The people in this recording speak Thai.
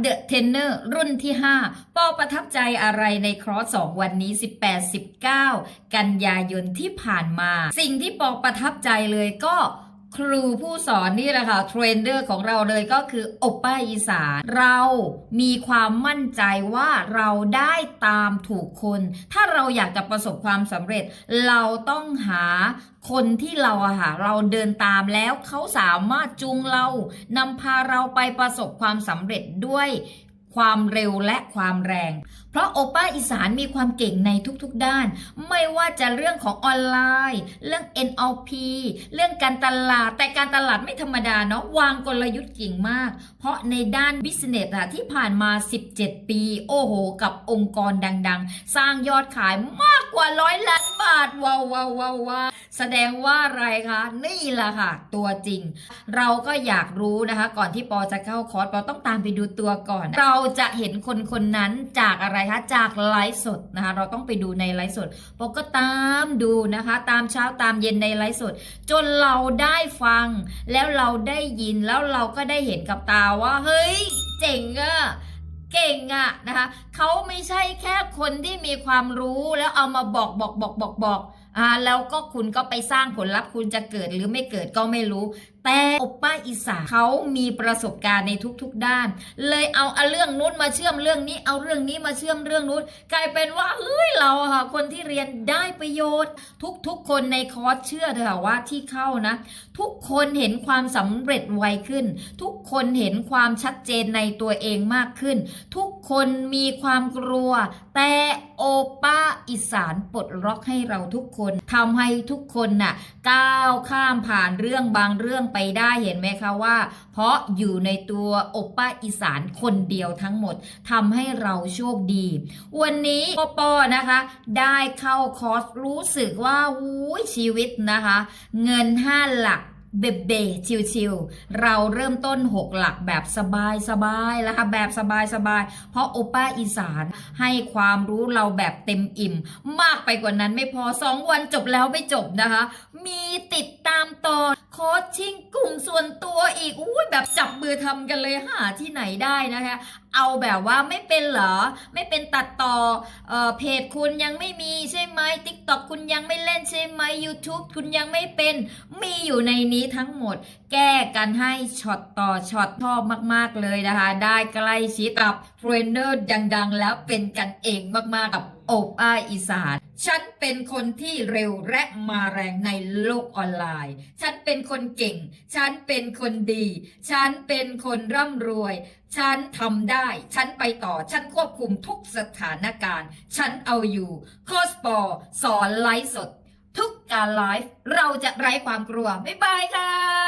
เดอะเทนเนอร์รุ่นที่ 5ปอประทับใจอะไรในครอส2วันนี้ 18-19 กันยายนที่ผ่านมา สิ่งที่ปอประทับใจเลยก็ ครูผู้สอนนี่แหละค่ะเทรนเนอร์ของเราเลยก็คือโอป้าอีสานเรามีความมั่นใจว่าเราได้ตามถูกคน ถ้าเราอยากจะประสบความสำเร็จ เราต้องหาคนที่เราอะค่ะเราเดินตามแล้วเขาสามารถจูงเรานำพาเราไปประสบความสำเร็จด้วย ความเร็วและความแรง เพราะโอป้าอีสานมีความเก่งในทุกๆด้าน ไม่ว่าจะเรื่องของออนไลน์ เรื่อง NLP เรื่องการตลาด แต่การตลาดไม่ธรรมดาเนาะวางกลยุทธ์เก่งมาก เพราะในด้านบิสเนสอะที่ผ่านมา 17 ปี โอ้โห กับองค์กรดัง ๆ สร้างยอดขายมาก กว่าร้อยล้านบาทว้าวว้าวว้าววาแสดงว่าอะไรคะนี่แหละค่ะ ตัวจริง เราก็อยากรู้นะคะ ก่อนที่ปอจะเข้าคอร์สปอต้องตามไปดูตัวก่อน เราจะเห็นคนคนนั้นจากอะไรคะจากไลฟ์สดนะคะ เราต้องไปดูในไลฟ์สดปอก็ตามดูนะคะ ตามเช้าตามเย็นในไลฟ์สด จนเราได้ฟัง แล้วเราได้ยินแล้วเราก็ได้เห็นกับตาว่า เฮ้ย เจ๋งอะ เก่งอะนะคะเขาไม่ใช่แค่คนที่มีความรู้แล้วเอามาบอกบอกบอกบอกบอกอ่าแล้วก็คุณก็ไปสร้างผลลัพธ์คุณจะเกิดหรือไม่เกิดก็ไม่รู้ แต่โอป้าอีสานเขามีประสบการณ์ในทุกๆด้าน เลยเอาเอาเรื่องนู้นมาเชื่อมเรื่องนี้ เอาเรื่องนี้มาเชื่อมเรื่องนู้น กลายเป็นว่าเฮ้ยเราค่ะคนที่เรียนได้ประโยชน์ ทุกๆ คนในคอร์สเชื่อเถอะว่าที่เข้านะ ทุกคนเห็นความสำเร็จไวขึ้น ทุกคนเห็นความชัดเจนในตัวเองมากขึ้น ทุกคนมีความกลัว แต่โอป้าอีสานปลดล็อกให้เราทุกคนทำให้ทุกคนน่ะก้าวข้ามผ่านเรื่องบางเรื่องไปได้เห็นไหมคะว่า เพราะอยู่ในตัวอบป้าอีสานคนเดียวทั้งหมดทำให้เราโชคดี วันนี้ปอปอนะคะ ได้เข้าคอร์สรู้สึกว่าอุ้ยชีวิตนะคะ เงิน5หลัก เบเบชิวๆเราเริ่มต้น 6 หลักแบบสบายสบายๆนะคะแบบสบายสบายๆ เพราะโอป้าอีสานให้ความรู้เราแบบเต็มอิ่ม มากไปกว่านั้นไม่พอ 2 วันจบแล้วไม่จบนะคะ มีติดามต่อโคชชิ่งกลุ่มส่วนตัวอีกอุ้ยแบบจับมือทำกันเลยหาที่ไหนได้นะคะ เอาแบบว่าไม่เป็นเหรอ ไม่เป็นตัดต่อเออเพจคุณยังไม่มีใช่ไหม TikTok คุณยังไม่เล่นใช่ไหม YouTube คุณยังไม่เป็นมีอยู่ในนี้ทั้งหมด แก้กันให้ช็อตต่อช็อตชอบมาก ๆ เลยนะคะ ได้ใกล้ชิดกับ เทรนเนอร์ดังๆ แล้วเป็นกันเองมากๆกับโอบอ้ายอีสาน ฉันเป็นคนที่เร็วและมาแรงในโลกออนไลน์ ฉันเป็นคนเก่ง ฉันเป็นคนดี ฉันเป็นคนร่ำรวย ฉันทำได้ ฉันไปต่อ ฉันควบคุมทุกสถานการณ์ ฉันเอาอยู่ โคสปอร์สอนไลฟ์สด ทุกการไลฟ์เราจะไร้ความกลัว บ๊ายบายค่ะ